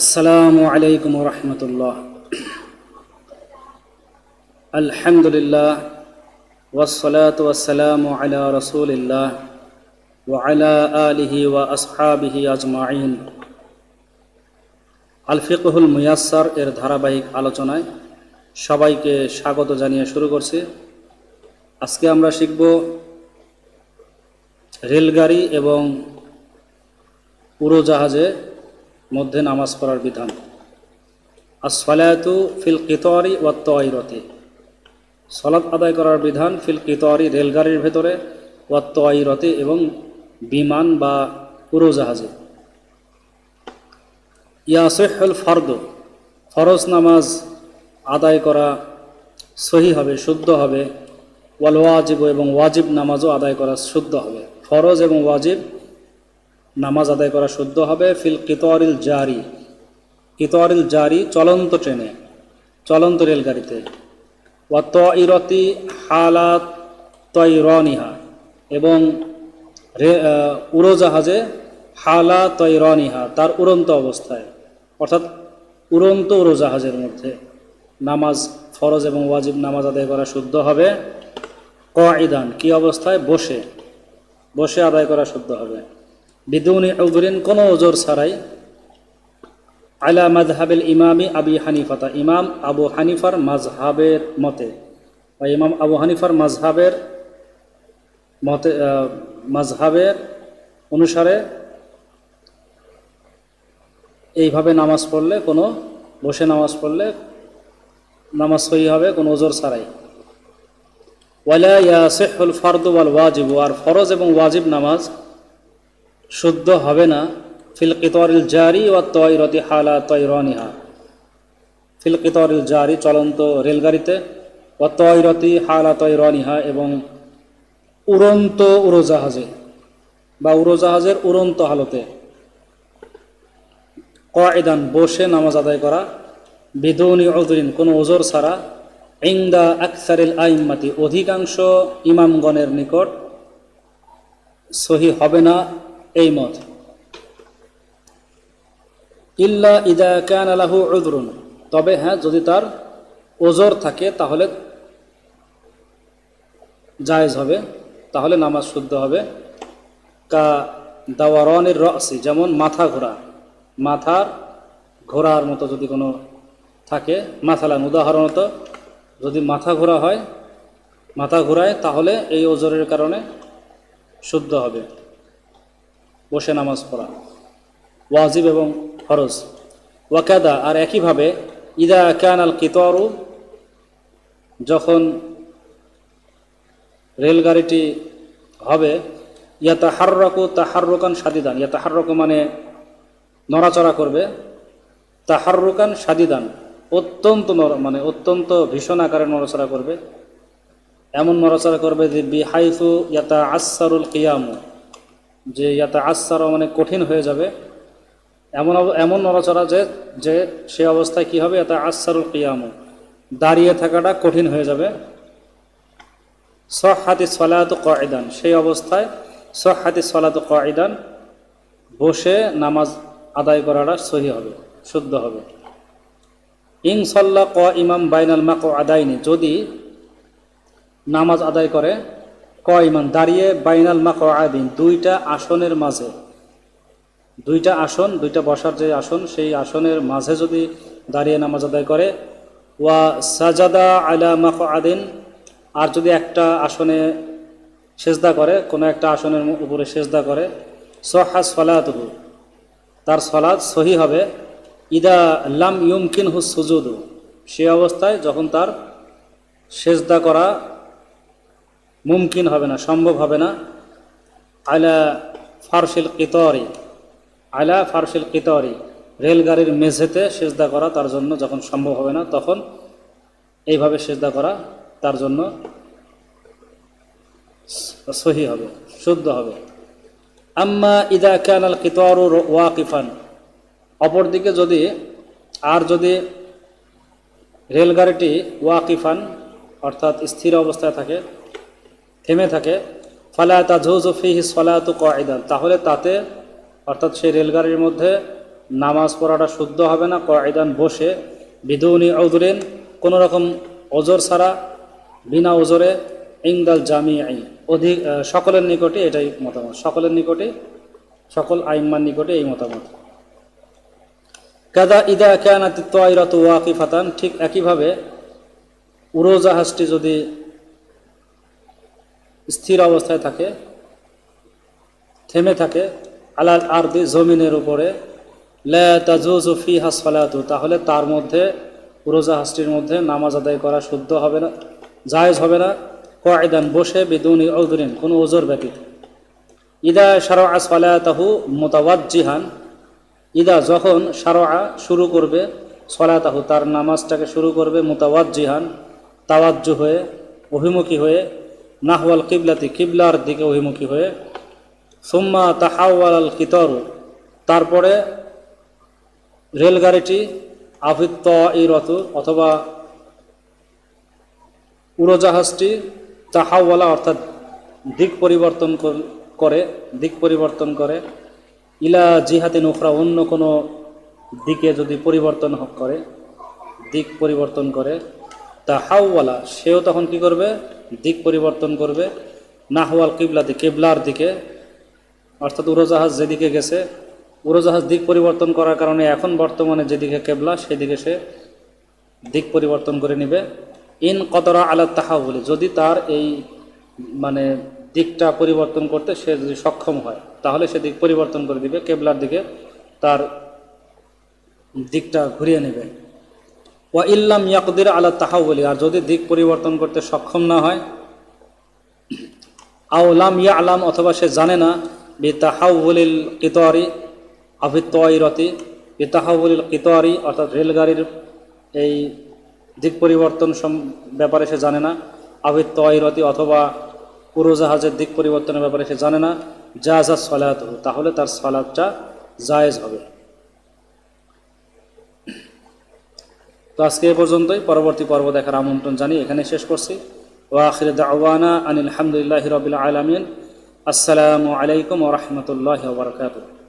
আসসালামু আলাইকুম রহমতুল্লাহ। আলহামদুলিল্লাহ ওয়াসলাত ওয়াসালাম আলা রসুলিল্লাহ ওয়ালা আলিহি ওয়া আসহাবিহি আজমাইন। আলফিকহুল মুয়াসার এর ধারাবাহিক আলোচনায় সবাইকে স্বাগত জানিয়ে শুরু করছি। আজকে আমরা শিখব রেলগাড়ি এবং উড়োজাহাজে মধ্যে নামাজ পড়ার বিধান। আসফালায়াতু ফিল কিতরি ওয়া তয়রতি। সলাৎ আদায় করার বিধান ফিল কিতরি রেলগাড়ির ভেতরে ওয়া তয়রতি এবং বিমান বা উড়োজাহাজে। ইয়াসেহুল ফর্দ, ফরজ নামাজ আদায় করা সহি হবে, শুদ্ধ হবে। ওয়াল ওয়াজিব এবং ওয়াজিব নামাজও আদায় করা শুদ্ধ হবে। ফরজ এবং ওয়াজিব নামাজ আদায় করা শুদ্ধ হবে, ফিল কিতরিল জারি। কিতরিল জারি চলন্ত ট্রেনে, চলন্ত রেলগাড়িতে। ওয়া তইরতি হালাত তৈরনিহা এবং উড়োজাহাজে হালা তৈরনিহা তার উড়ন্ত অবস্থায়। অর্থাৎ উড়ন্ত উড়োজাহাজের মধ্যে নামাজ ফরজ এবং ওয়াজিব নামাজ আদায় করা শুদ্ধ হবে। কঈদান, কি অবস্থায়? বসে। বসে আদায় করা শুদ্ধ হবে। বিদুনি উজরিন কোনো ওজোর ছাড়াই আলা মাযহাবিল ইমামি আবি হানিফাতা। ইমাম আবু হানিফার মাজহাবের মতে বা ইমাম আবু হানিফার মাজহাবের মতে মাজহাবের অনুসারে এইভাবে নামাজ পড়লে কোনো, বসে নামাজ পড়লে নামাজ সহি হবে, কোনো ওজোর ছাড়াই। ওয়ালা ইয়াসিহুল ফারদু ওয়াল ওয়াজিব, আর ফরজ এবং ওয়াজিব নামাজ শুদ্ধ হবে না। ফিল কিতরিল জারি ও তয়রতি হালা তয়রনিহা। ফিল কিতরিল জারি চলন্ত রেলগাড়িতে ও তয়রতি হালা তয়রনিহা এবং উড়ন্ত উড়োজাহাজে বা উড়োজাহাজের উড়ন্ত হালতে কয়দান বসে নামাজ আদায় করা বিদৌনি অদরিন কোনো ওজোর ছাড়া ইংদা আকসারিল আইম্মাতি, অধিকাংশ ইমামগণের নিকট সহি হবে না। এই মত। ইল্লা ইদা কান আলাহু উদরুন তবে হ্যাঁ যদি তার ওজোর থাকে, তাহলে জায়েজ হবে, তাহলে নামাজ শুদ্ধ হবে। কা দাওয়ারনের রসি, যেমন মাথা ঘোরা। মাথার ঘোরার মতো যদি কোনো থাকে মাথালান উদাহরণত যদি মাথা ঘোরা হয়, মাথা ঘোরায়, তাহলে এই ওজরের কারণে শুদ্ধ হবে। বসে নামাজ পড়া। ওয়াজিব এবং ফরজ। ওয়াকাদা, আর একইভাবে, ইদা কান আল কিতরু, যখন রেলগাড়িটি হবে ইয়াতা হার্রকু তাহার্রুকান সাদিদান। ইয়াতা হার্রকু মানে নড়াচড়া করবে। তাহার্রুকান সাদিদান, অত্যন্ত নর মানে অত্যন্ত ভীষণ আকারে নড়াচড়া করবে। এমন নড়াচড়া করবে যে বিহাইফু ইয়াতা আসারুল কিয়ামু। যে ইয়াতা আসার মানে কঠিন হয়ে যাবে, এমন এমন নড়াচড়া যে যে সে অবস্থায় কি হবে? ইয়াতা আসারুল কিয়ামু। দাঁড়িয়ে থাকাটা কঠিন হয়ে যাবে। সহাতি সলাত কয়দান সেই অবস্থায় সহাতি সলাত কয়দান বসে নামাজ আদায় করাটা সহি হবে, শুদ্ধ হবে। ইনসল্লা ক ইমাম বাইনাল মা ক আদায়নি যদি নামাজ আদায় করে ক ইমাম দাঁড়িয়ে বাইনাল মা আদিন দুইটা আসনের মাঝে। দুইটা আসন, দুইটা বসার যে আসন, সেই আসনের মাঝে যদি দাঁড়িয়ে নামাজ আদায় করে, ওয়া সাজাদা আলা মা আদিন আর যদি একটা আসনে সেজদা করে, কোনো একটা আসনের উপরে সেজদা করে, সহা সলাতহু। তার সলাদ সহি হবে, ইদা লাম ইউমকিন হু সুজুদু। সে অবস্থায় যখন তার সেজদা করা মুমকিন হবে না, সম্ভব হবে না। আলা ফারসিল কিতরি, আলা ফারসিল কিতরি, রেলগাড়ির মেঝেতে সেজদা করা তার জন্য যখন সম্ভব হবে না, তখন এইভাবে সেজদা করা তার জন্য সহি হবে, শুদ্ধ হবে। আম্মা ইদা কান আল কিতরু ওয়াকিফান, অপরদিকে যদি, আর যদি রেলগাড়িটি ওয়াকিফান, অর্থাৎ স্থির অবস্থায় থাকে থেমে থাকে, ফালা তাজুজু ফিহি সলাতু কয়দান তাহলে তাতে, অর্থাৎ সেই রেলগাড়ির মধ্যে নামাজ পড়াটা শুদ্ধ হবে না কয়দান বসে, বিদৌনি অজরেন কোনো রকম ওজর ছাড়া, বিনা ওজরে ইংদাল জামি আই অধিক সকলের নিকটে এটাই মতামত। সকলের নিকটে, সকল আইম্মার নিকটে এই মতামত। কাদা ইদা কেয়ানাত তোয়াইরত ওয়াকিফাতান, ঠিক একইভাবে উড়োজাহাজটি যদি স্থির অবস্থায় থাকে, থেমে থাকে, আলাল আরদি, জমিনের উপরে ফিহা সালাতু, তাহলে তার মধ্যে, রোজা হাসটির মধ্যে নামাজ আদায় করা শুদ্ধ হবে না, জায়েজ হবে না। কয়দান, বসে বিদুনি অজরিন কোনো ওজোর ব্যতীত। ইদা সারা সলাতাহু মোতাবাজ্জিহান ইদা যখন সারোয়া শুরু করবে, সলাতাহু, তার নামাজটাকে শুরু করবে মোতাবাদ জিহান তাওয়াজ্জু হয়ে, অভিমুখী হয়ে নাহওয়াল কিবলাতি, কিবলার দিকে অভিমুখী হয়ে। সুম্মা তাহাওয়াল আল কিতর, তারপরে রেলগাড়িটি আফিত্ত এই রত অথবা উড়োজাহাজটি তাহাওয়ালা, অর্থাৎ দিক পরিবর্তন কর- দিক পরিবর্তন করে। ইলা জিহাতে নোখরা অন্য কোনো দিকে যদি পরিবর্তন করে, দিক পরিবর্তন করে। তা হাওয়ালা সেও তখন কি করবে? দিক পরিবর্তন করবে। নাহওয়াল কিবলাতে কেবলার দিকে। অর্থাৎ উড়োজাহাজ যেদিকে গেছে, উড়োজাহাজ দিক পরিবর্তন করার কারণে এখন বর্তমানে যেদিকে কেবলা, সেদিকে সে দিক পরিবর্তন করে নেবে। ইন কতরা আলা তাহাবুলি যদি তার এই মানে দিকটা পরিবর্তন করতে সে যদি সক্ষম হয়, তাহলে সে দিক পরিবর্তন করে দিবে, কেবলার দিকে তার দিকটা ঘুরিয়ে নেবে। ওয়া ইল্লাম ইয়াকদির আলা তাহাবুলি আর যদি দিক পরিবর্তন করতে সক্ষম না হয় আউলাম ইয়া আলাম অথবা সে জানে না, বি তাহাউলিল কিতোয়ারি আভিত্তরতি বি তাহাউলিল কিতোয়ারি অর্থাৎ রেলগাড়ির এই দিক পরিবর্তন ব্যাপারে সে জানে না আভিত্তরতি অথবা উড়োজাহাজের দিক পরিবর্তনের ব্যাপারে সে জানে না জাহাজা সলাত তাহলে তার সলাদটা জায়েজ হবে। তো আজকে এ পর্যন্তই। পরবর্তী পর্ব দেখার আমন্ত্রণ জানিয়ে এখানে শেষ করছি। ওয়াখির দাওয়ানা আনিল হামদুলিল্লাহি রবিল আলমিন। আসসালামু আলাইকুম ওরহমতুল্লাহ বরকাতুহ।